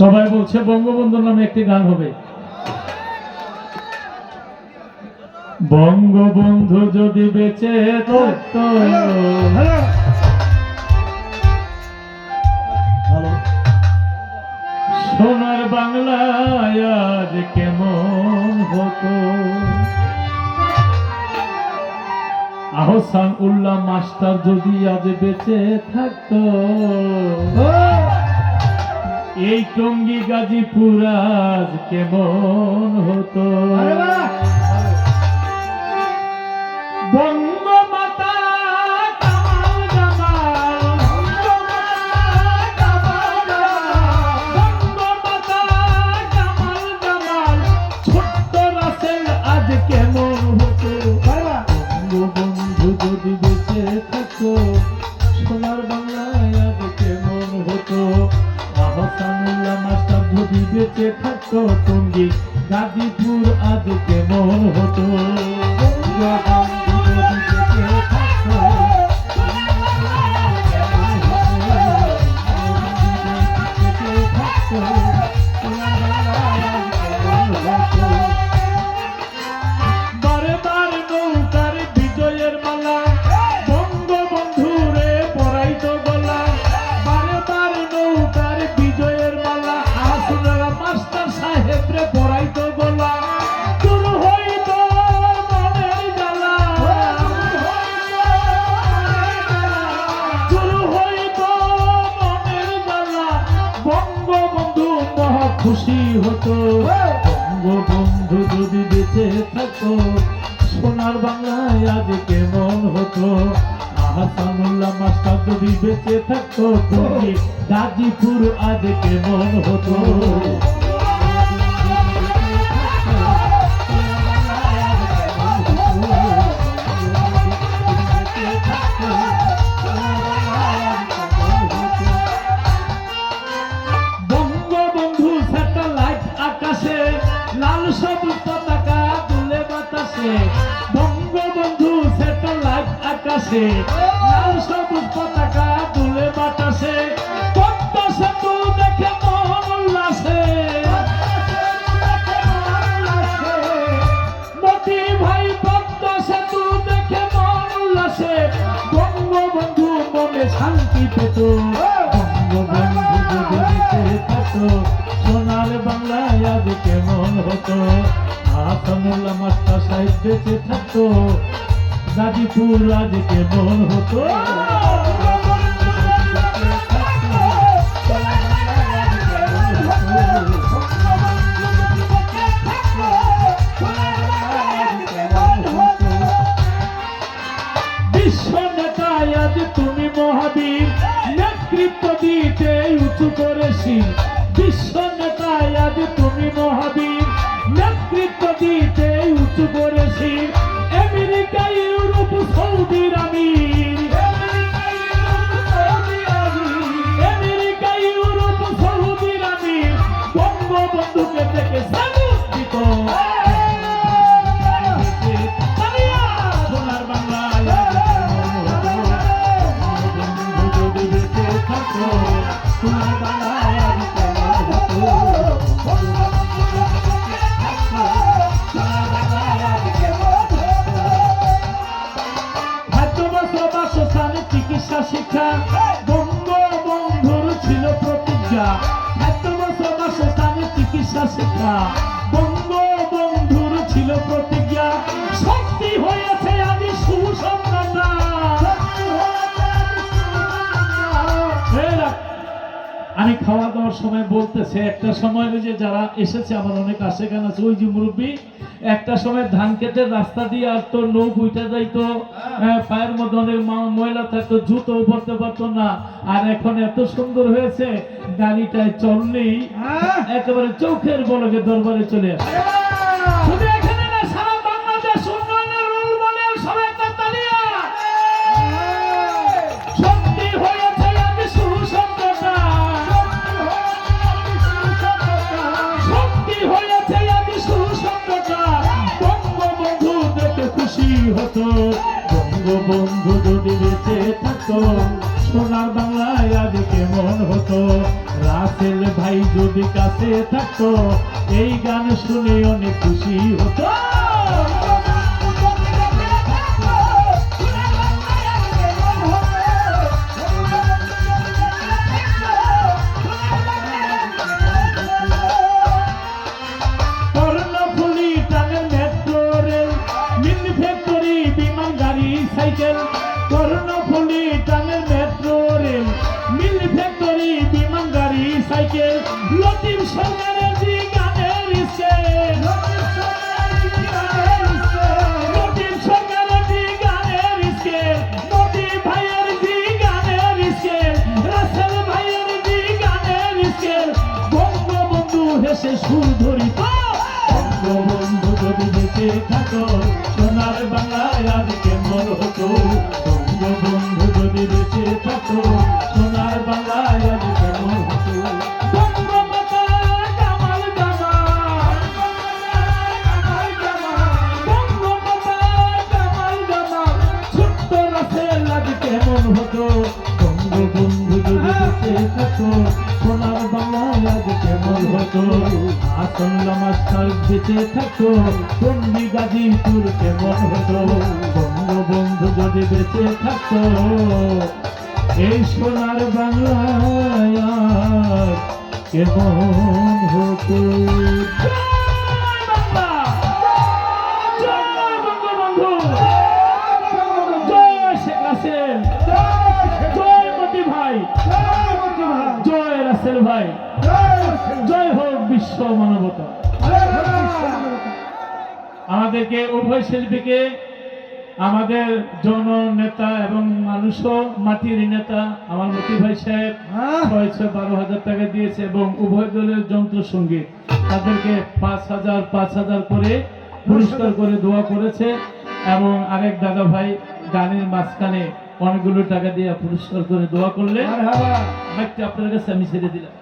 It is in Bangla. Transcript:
সবাই বলছে বঙ্গবন্ধুর নামে একটি গান হবে। বঙ্গবন্ধু যদি বেঁচে থাকতো। সোনার বাংলায় আজ কেমন হতো। আহসান উল্লাহ মাস্টার যদি আজ বেঁচে থাকতো। এই টঙ্গী গাজীপুর আজ কেমন হতো? থাকতো সঙ্গী গাজীপুর আজ কেমন হতো? খুশি হতো। বঙ্গবন্ধু যদি বেঁচে থাকতো সোনার বাংলায় আজ কেমন হতো? আহসানুল্লাহ মাস্টার যদি বেঁচে থাকতো তুমি গাজীপুর আজ কেমন হতো? আকাশে লাল সবুজ পতাকা তুলে বাতাসে সেতু দেখে মন উল্লাসে। মোদি ভাই পদ্মা সেতু দেখে মন উল্লাসে। বঙ্গবন্ধু মনে শান্তি পেত, বঙ্গবন্ধু থাকতো সোনার বাংলায় আজ কেমন হতো? আসানুল্লাহ মাস্টার সাহেব বেঁচে থাকতো গাজীপুর আজ কেমন হতো। তুমি মহাবীর, নেতৃত্ব দিতে উঁচু করেছি। বিশ্ব নেতায় আজ তুমি মহাবীর, নেতৃত্ব দিতে উঁচু করেছি। শিক্ষা। বঙ্গবন্ধুর ছিল প্রতিজ্ঞা। শক্তি হয়েছে আমি খাওয়া দাওয়ার সময় বলতেছে একটা সময় যে যারা এসেছে আমার অনেক আসে কেন আছে ওই যে মুরব্বী একটা সময় ধান কেটে রাস্তা দিয়ে আর তো নৌ উঠে যাইতো আহ, পায়ের মধ্যে অনেক ময়লা থাকতো জুতো পরতে পারতো না। আর এখন এত সুন্দর হয়েছে গাড়িটায় চললেই একেবারে চোখের বলকে দরবারে চলে আসে। বঙ্গবন্ধু যদি বেঁচে থাকতো, সোনার বাংলায় আজ কেমন হতো? রাসেল ভাই যদি কাছে থাকতো, এই গান শুনে অনেক খুশি হতো। হেসে সুর ধরিত বঙ্গবন্ধু যদি বেঁচে থাকো সোনার বাংলায় আজ কেমন হতো থাকো সোনার বাংলা আজ কেমন হতো আসল্লা মাস্টার বেঁচে থাকতো টন্ডি গাজীপুর কেমন হতো বন্ধু যদি বেঁচে থাকতো এই সোনার আর কেমন হতো ভাই। জয় হোক বিশ্ব মানবতা। আমাদেরকে উভয় শিল্পীকে আমাদের জন নেতা এবং মানুষও মাটির নেতা আমার মতি ভাই সাহেব ছয় ছয় বারো হাজার টাকা দিয়েছে এবং উভয় দলের যন্ত্র সংগীত তাদেরকে পাঁচ হাজার পাঁচ হাজার করে পুরস্কার করে দোয়া করেছে এবং আরেক দাদা ভাই গানের মাঝখানে অনেকগুলো টাকা দিয়ে পুরস্কার করে দোয়া করলে মাইকটা আপনার কাছে আমি ছেড়ে দিলাম।